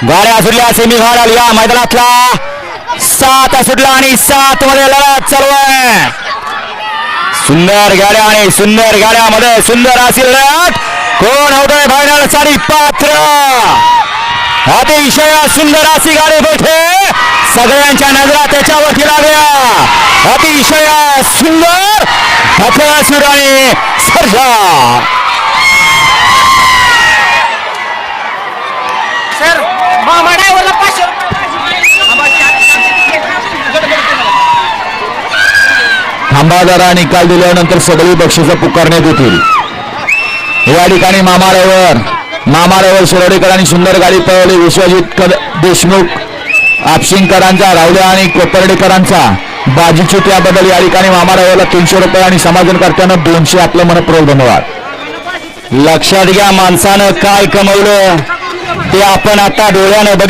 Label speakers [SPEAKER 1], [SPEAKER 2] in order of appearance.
[SPEAKER 1] गाड्या सुटल्या semi final या मैदानातला. सात सुटला आणि सात मध्ये लढत चालू आहे. सुंदर गाड्या आणि सुंदर गाड्यामध्ये सुंदर अशी लढत. कोण होतोय फायनलसाठी? पात्र. अतिशय सुंदर अशी गाडी बैठे. सगळ्यांच्या नजरा त्याच्यावरती लागल्या. अतिशय सुंदर. हथासूर आणि सर्जा
[SPEAKER 2] मामा ड्रायव्हरला पाचशे
[SPEAKER 1] थांबा जरा निकाल दिल्यानंतर सगळी बक्षिसं पुकारण्यात येतील. या ठिकाणी मामाऱ्यावर मामाऱ्यावर शिरोडेकरांनी सुंदर गाडी पळवली. विश्वजित देशमुख आपशिंगकरांचा रावल्या आणि कोपर्डेकरांचा. बाजीची त्याबद्दल या ठिकाणी मामाऱ्यावरला तीनशे रुपये आणि समाधानकर्त्यानं दोनशे आपलं मनपूर्वक धन्यवाद. लक्षात घ्या माणसानं काय कमवलं. ते आपण आता डोळ्यानं बघ